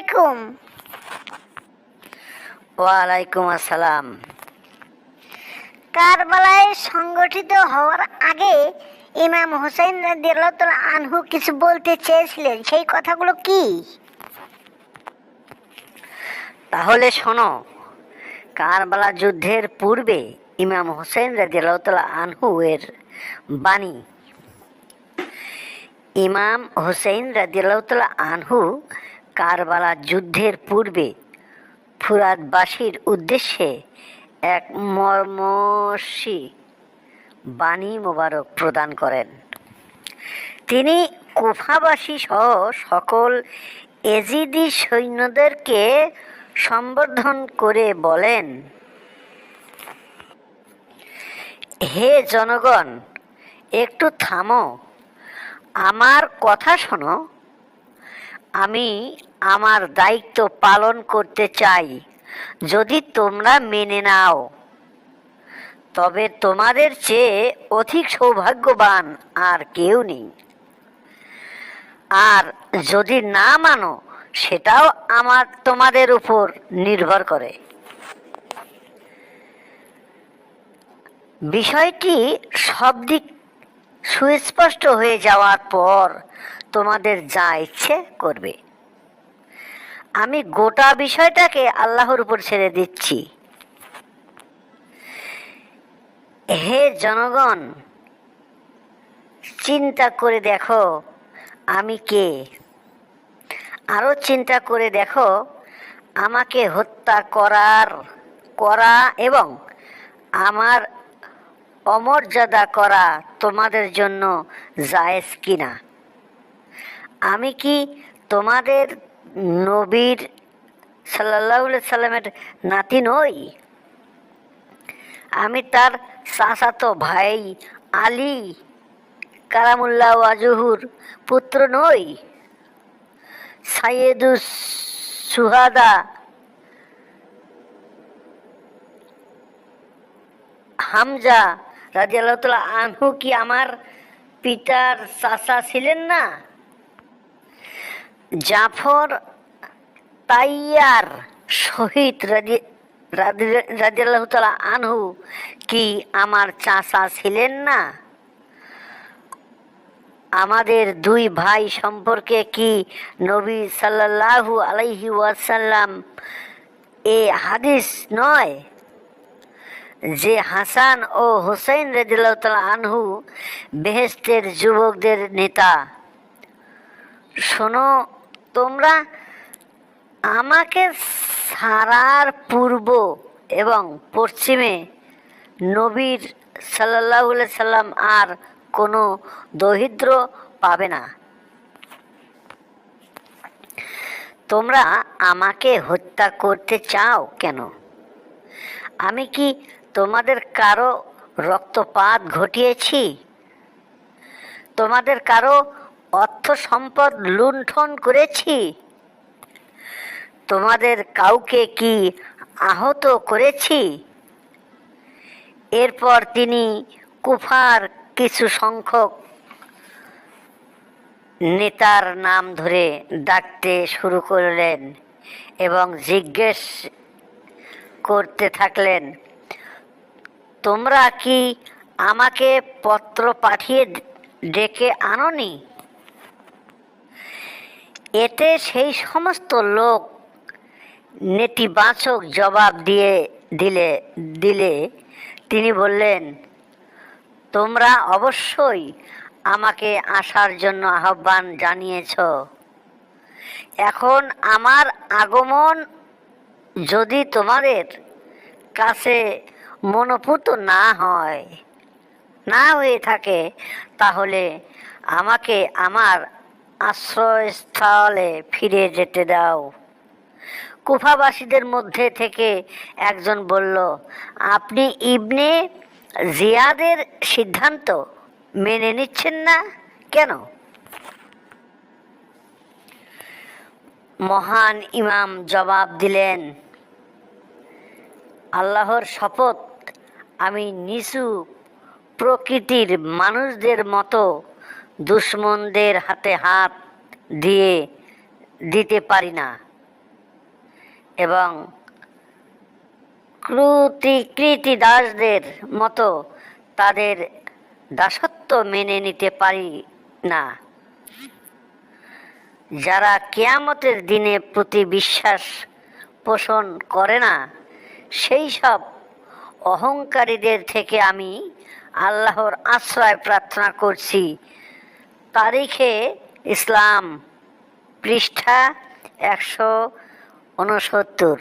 আলাইকুম। ওয়ালাইকুম আসসালাম। কারবালায় সংগঠিত হওয়ার আগে ইমাম হোসেন রাদিয়াল্লাহু আনহু কিছু বলতে চেয়েছিলেন। সেই কথাগুলো কি? তাহলে শোনো কারবালা যুদ্ধের পূর্বে ইমাম হোসেন রাজিয়াল্লাহ আনহু এর বাণী। ইমাম হোসেন রাজিয়াল্লাহ আনহু কারবালা যুদ্ধের পূর্বে ফুরাতবাসীর উদ্দেশ্যে এক মর্মসী বাণী মোবারক প্রদান করেন। তিনি কুফাবাসী সহ সকল এজিদি সৈন্যদেরকে সম্বোধন করে বলেন, হে জনগণ, একটু থামো। আমার কথা শোনো। আমি আমার দায়িত্ব পালন করতে চাই, যদি তোমরা মেনে নাও। তবে তোমাদের চেয়ে অধিক সৌভাগ্যবান আর কেউ নেই। আর যদি না মানো, সেটাও আমার, তোমাদের উপর নির্ভর করে। বিষয়টি সব দিক সুস্পষ্ট হয়ে যাওয়ার পর তোমাদের যা ইচ্ছে করবে। আমি গোটা বিষয়টাকে আল্লাহর উপর ছেড়ে দিচ্ছি। হে জনগণ, চিন্তা করে দেখো আমি কে। আরও চিন্তা করে দেখো আমাকে হত্যা করার, করা এবং আমার অমর্যাদা করা তোমাদের জন্য জায়েজ কিনা। আমি কি তোমাদের নবীর সাল্লাহ সাল্লামের নাতি নই? আমি তার চাচাতো ভাই আলী কারামুল্লাহ ওয়াজুহুর পুত্র নই। সাইয়েদুস সুহাদা হামজা তাআলা আনহু কি আমার পিতার চাচা ছিলেন না? জাফর তাইয়ার শহীদ রাজি রাজিয়াল্লাহ তাআলা আনহু কি আমার চাচা ছিলেন না? আমাদের দুই ভাই সম্পর্কে কি নবী সাল্লাল্লাহু আলাইহি ওয়াসাল্লাম এ হাদিস নয়? যে হাসান ও হোসেন রেদিল্লাহ আনহু বেহেস্তের যুবকদের নেতা। শোনো তোমরা আমাকে সারার পূর্ব এবং পশ্চিমে নবীর সাল্লাহ সাল্লাম আর কোনো দরিদ্র পাবে না। তোমরা আমাকে হত্যা করতে চাও কেন? আমি কি তোমাদের কারও রক্তপাত ঘটিয়েছি? তোমাদের কারও অর্থ সম্পদ লুণ্ঠন করেছি। তোমাদের কাউকে কি আহত করেছি? এরপর তিনি কুফার কিছু সংখ্যক নেতার নাম ধরে ডাকতে শুরু করলেন এবং জিজ্ঞেস করতে থাকলেন, তোমরা কি আমাকে পত্র পাঠিয়ে ডেকে আননি? এতে সেই সমস্ত লোক নেতিবাচক জবাব দিয়ে দিলে দিলে তিনি বললেন, তোমরা অবশ্যই আমাকে আসার জন্য আহ্বান জানিয়েছ। এখন আমার আগমন যদি তোমাদের কাছে মনোপুত না হয়, না হয়ে থাকে, তাহলে আমাকে আমার আশ্রয়স্থলে ফিরে যেতে দাও। কুফাবাসীদের মধ্যে থেকে একজন বলল, আপনি ইবনে জিয়াদের সিদ্ধান্ত মেনে নিচ্ছেন না কেন? মহান ইমাম জবাব দিলেন, আল্লাহর শপথ আমি নিচু প্রকৃতির মানুষদের মতো দুশ্মনদের হাতে হাত দিয়ে দিতে পারি না। এবং ক্রুতি কৃতি দাসদের মতো তাদের দাসত্ব মেনে নিতে পারি না। যারা কেয়ামতের দিনে প্রতি বিশ্বাস পোষণ করে না, সেই সব অহংকারীদের থেকে আমি আল্লাহর আশ্রয় প্রার্থনা করছি। তারিখে ইসলাম পৃষ্ঠা একশো উনসত্তর।